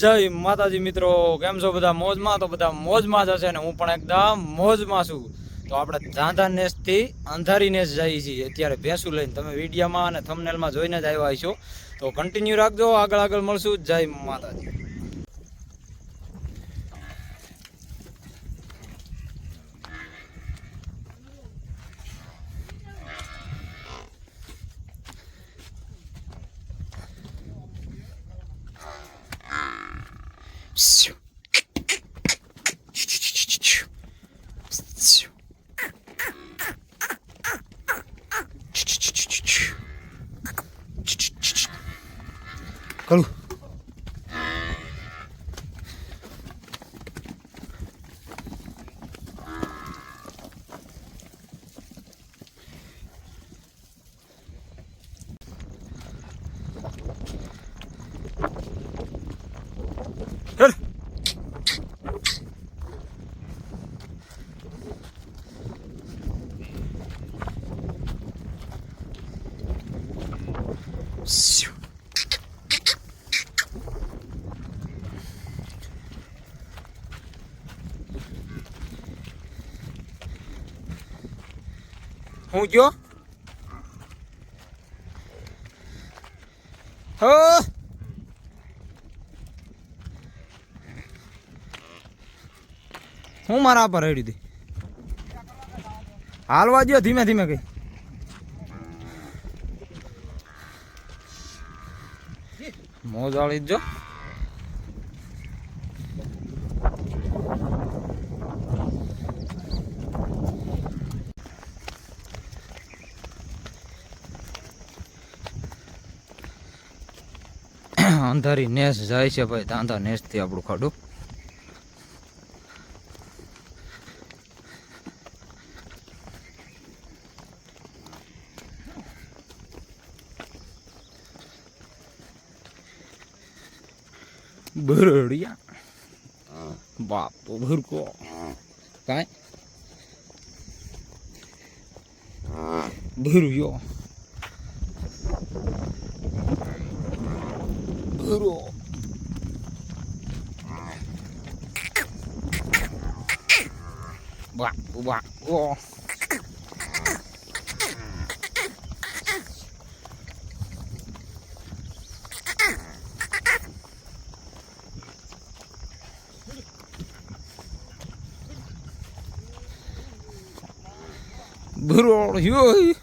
જય માતાજી મિત્રો, કેમ છો બધા? મોજમાં? તો બધા મોજમાં જ હશે ને હું પણ એકદમ મોજમાં છું. તો આપણે ધાંધા નેસથી અંધારી નેસ જઈએ છીએ. અત્યારે ભેંસું લઈને તમે વિડીયામાં અને થમનેલમાં જોઈને જ આવ્યા છો તો કન્ટિન્યુ રાખજો. આગળ આગળ મળશું. જય માતાજી. કરું હેડ. Shoo. હું ગયો હો! હું મારા પર રેડી દે હાલવા દો ધીમે ધીમે કઈ. મોજાળી જો અંધારી નેસ જાય છે ભાઈ ધાંધા નેસથી આપણું ખાડું. બરડિયા. બાપો ભરકો. કાંઈ? ભર્યો. બાપુ બાપો ભરો યોય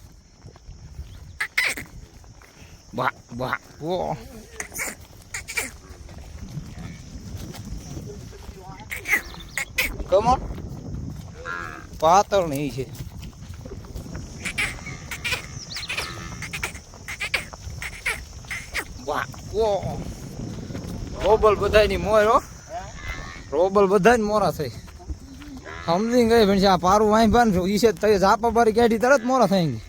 બા બા ઓ કમોન પાતળ નહીં છે. રોબલ બધાની મોર રોબલ બધાય મોરા થઈ. સમજી ગઈ પણ છે આ પારું વાઈ બાન ઈ છે તઈ ઝાપા બારી કાઢી તરત મોરા થઈ ગઈ.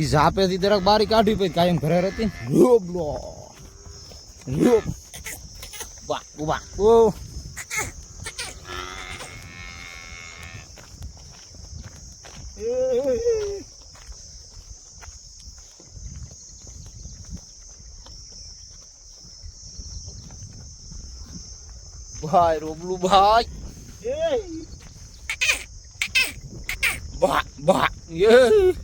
ઈ ઝાપે થી તરત બારી કાઢી પછી કાયમ ઘરે રહેતી રોબલો રોબ બા વાહ, ઓ. ભાઈ રોબલું ભાઈ બા બા યે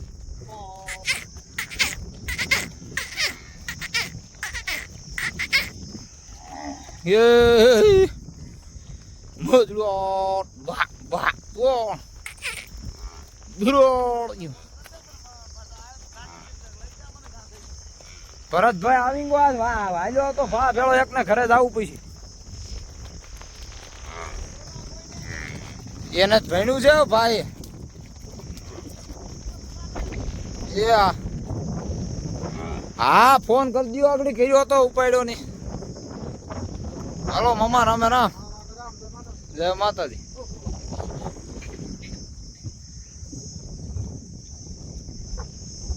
યે મજલોટ બા બા ઓ ધ્રોળ ભરતભાઈ આવી ગયો વાહ વાલ્યો તો ભા ભેળો એકને ઘરે જવું પછી એને ભણ્યું છે, ભાઈ. એ. હા, ફોન કરી દો આગળ, કર્યો હતો ઉપાડ્યો નહીં. હાલો મમા રામે, રામ. જય માતાજી.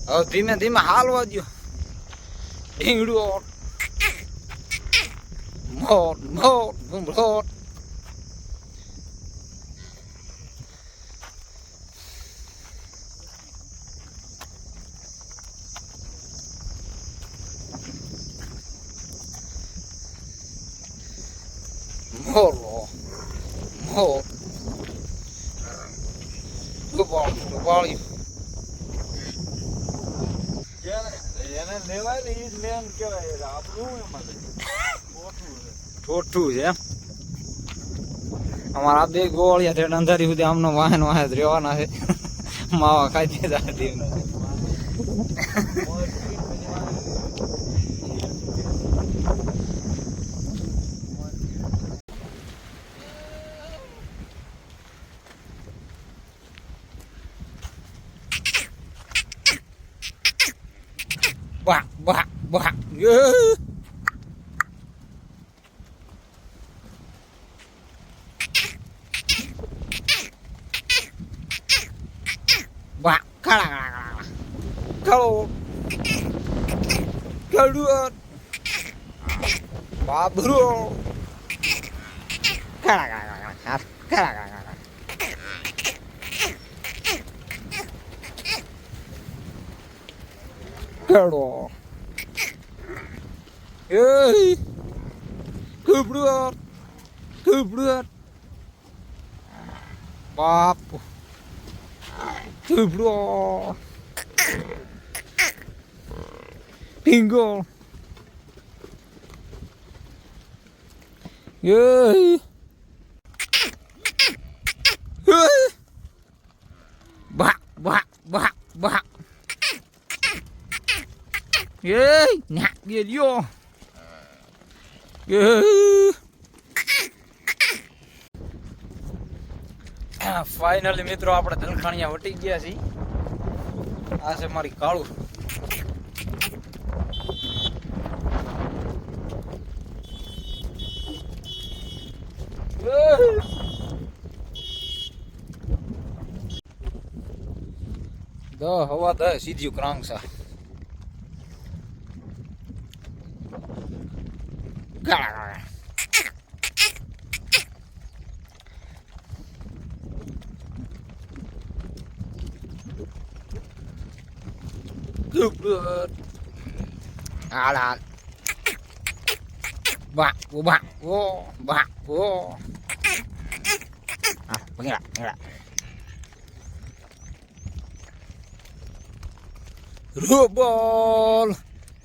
હવે ધીમે ધીમે હાલવા દો ઢીંગડું મોટ મોટ ભૂંભળોટ મોરો મો ઉપાડ્યું ઉપાડ્યું એને લેવાય ને ઈ જ મેન કહેવાય આપણું એમાં ખોટું છે ઠોઠું છે? અમારા બે ગોળિયા થઈને અંધારી સુધી આમનો વાહન વાહન રહેવાના છે. માવા ખાઈ દીધા હતી Bạc, bạc, bạc. Wah, kalah, kalah, kalah. Kalau kalian babro, kalah, kalah, kalah, kalah, kalah, kalah. Kalau, hei keberat, keberat, bapu. 불어 빙고 예이 박박박박 예이 낙 예리요 예이 finally મિત્રો આપણે ધનખાણિયા વટી ગયા છીએ. આ છે મારી કાળું. દ હવા દ સીધી ક્રાંકસા ગાળા હાલ wo, bak, wo, bak, wo. Ah, pergi lah, pergi lah. રોબોલ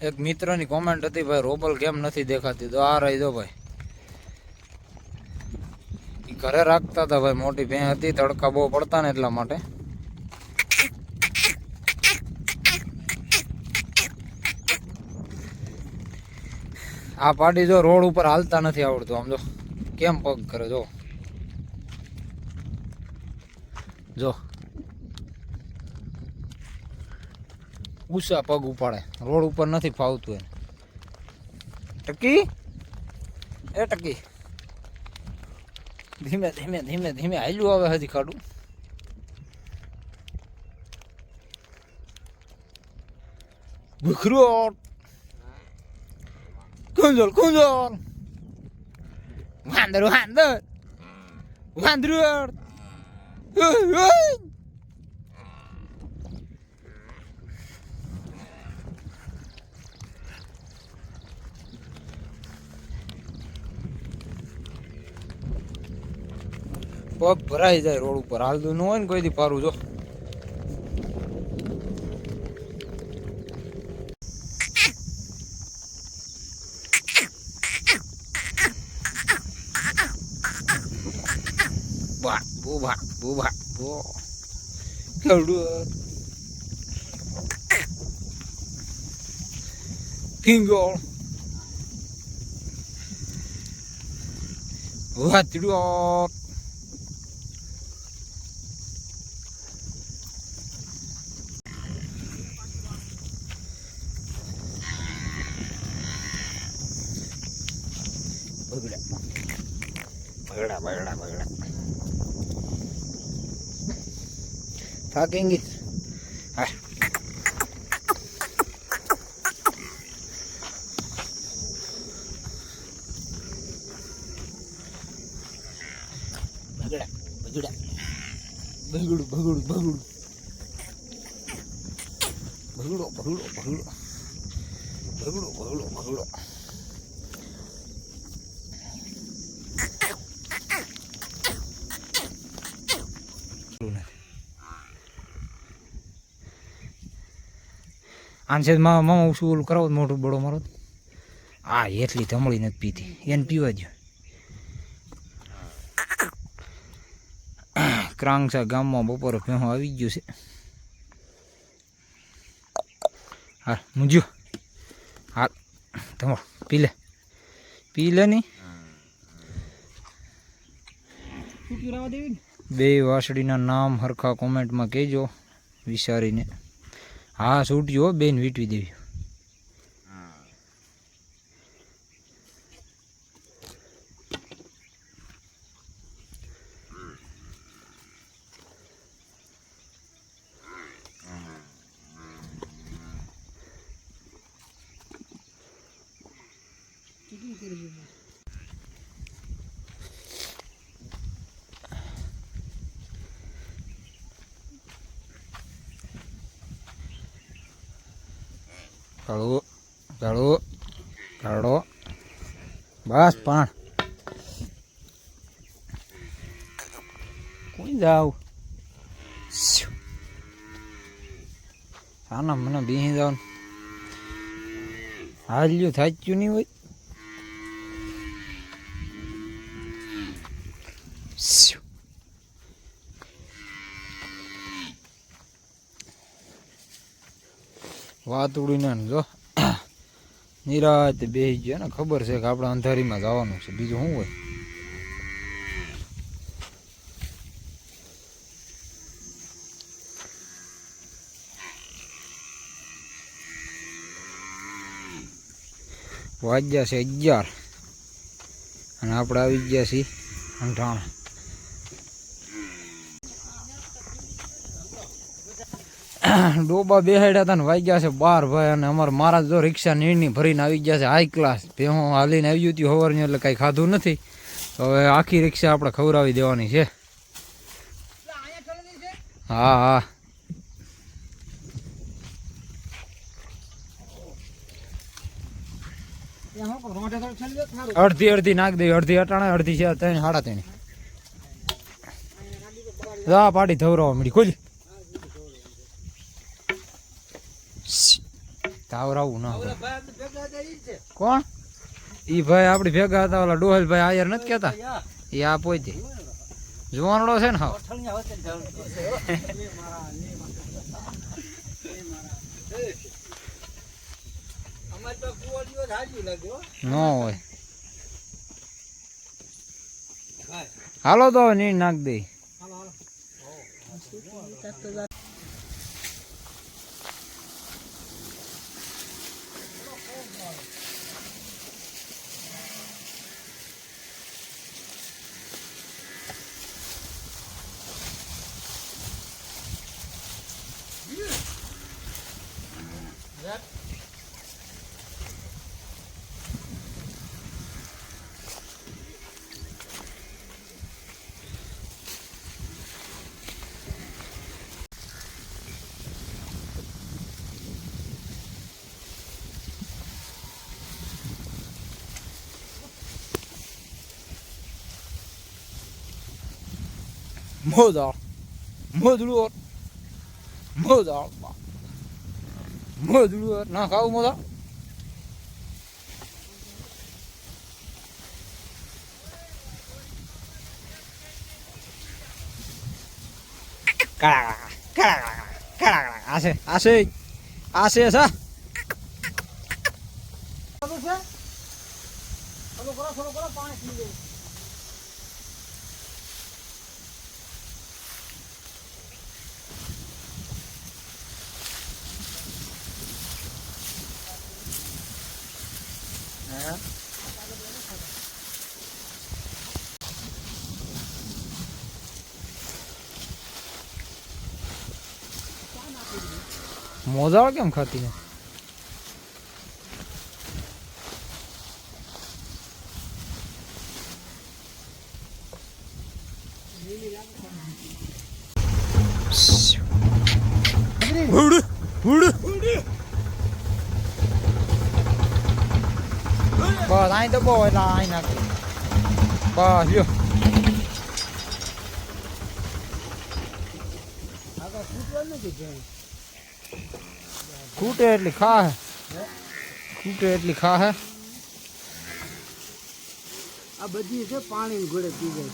એક મિત્રની કોમેન્ટ હતી ભાઈ રોબલ કેમ નથી દેખાતી? તો આ રહી દો ભાઈ. ઘરે રાખતા હતા ભાઈ મોટી ભેં હતી તડકા બહુ પડતા ને એટલા માટે. આ પાડી જો રોડ ઉપર હાલતા નથી આવડતું, આમ જો. કેમ પગ કરે, જો. જો. ઉષા પગ ઉપાડે. રોડ ઉપર નથી ફાવતું એને ટકી? એ ટકી. ધીમે ધીમે ધીમે ધીમે હાલ્યું આવે હજી ખાડું. ભૂખરોટ કુંજોલ કુંજોલ વાંદર વાંદર. વાંદર. પગ ભરાઈ જાય રોડ ઉપર. હાલતું ન હોય ને કોઈ દી પારું, જો. bạc vô bạc vô bạc vô. Kêu đưa. Thiên vô. Vật bơi Bagla, bơi bagla. થાકેંगे હા બગડા બગડા બગડું બગડું બગડું આને છે મામા મામા શું ઓલું કરાવો મોટું બડો મારો. આ એટલી ધમળી નથી પીતી એને પીવા દો ક્રાંગસા ગામમાં બપોરે ભેહો આવી ગયું છે. હા મુંજ્યો. હા ધમો પી લે. પી લે નહીં બે વાસળીના નામ હરખા કોમેન્ટમાં કહેજો વિચારીને. હા છૂટ્યું હો, બેન વીટવી દેવી. કાળો કાળો કાળો બસ પણ. કોઈ જાવ. આના મને બેસી જાવ. હાલ્યું, થાચ્યું નહીં હોય? ને જો નિરાત બેસી ગયો ને ખબર છે કે આપણે અંધારીમાં જવાનું છે. બીજું શું હોય? વાગ્યા છે અગિયાર અને આપણે આવી ગયા છીએ અંઠાણ. ડોબા બેહાડ્યા હતા ને વાગ્યા છે બાર ભાઈ અને અમારે મારા જો રિક્ષા નીરની ભરીને આવી ગયા છે હાઈ ક્લાસ ભેહો હાલીને આવ્યું હતું સવારની એટલે કાંઈ ખાધું નથી. હવે આખી રિક્ષા આપણે ખવડાવી દેવાની છે. હા હા. અડધી અડધી નાખ દેવી અડધી અટાણે, અડધી છે, ત્રણ, સાડા ત્રણ. જા, પાડી ધવરાવા મળી ખોલી. તાવરાવું ના હોય. કોણ? ઈ ભાઈ આપડી ભેગા હતા ઓલા ડોહલ ભાઈ આયર નથી કેતા એ આ પોતે જુવાનડો છે ને હા. નો હોય. હાલો તો નીર નાખ દઈ મોદાળ મોદળું મોદાળ મોદળું ના ખાવું મોદાળ કાળા કાળા કાળા આશે આશે આશે છે મોજાળ કેમ ખાતી ને? હુડ હુડ બસ અહીં તો બહુ એટલે અહીં નાખી. બસ લ્યો. ખૂટે એટલી ખા હે ખૂટે એટલી ખા હે આ બધી છે પાણી ઘોડે પી જાય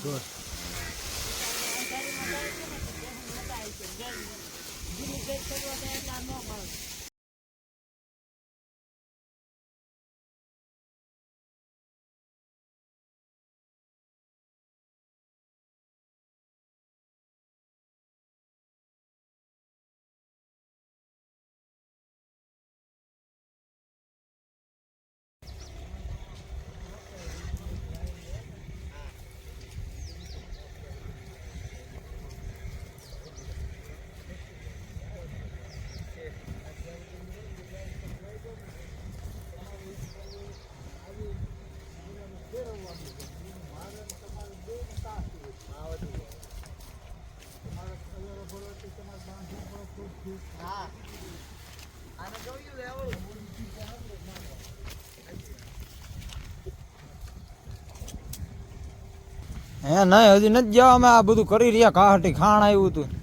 હે નહીં હજી નથી જવા અમે આ બધું કરી રહ્યા કાહટી ખાણ આવ્યું હતું.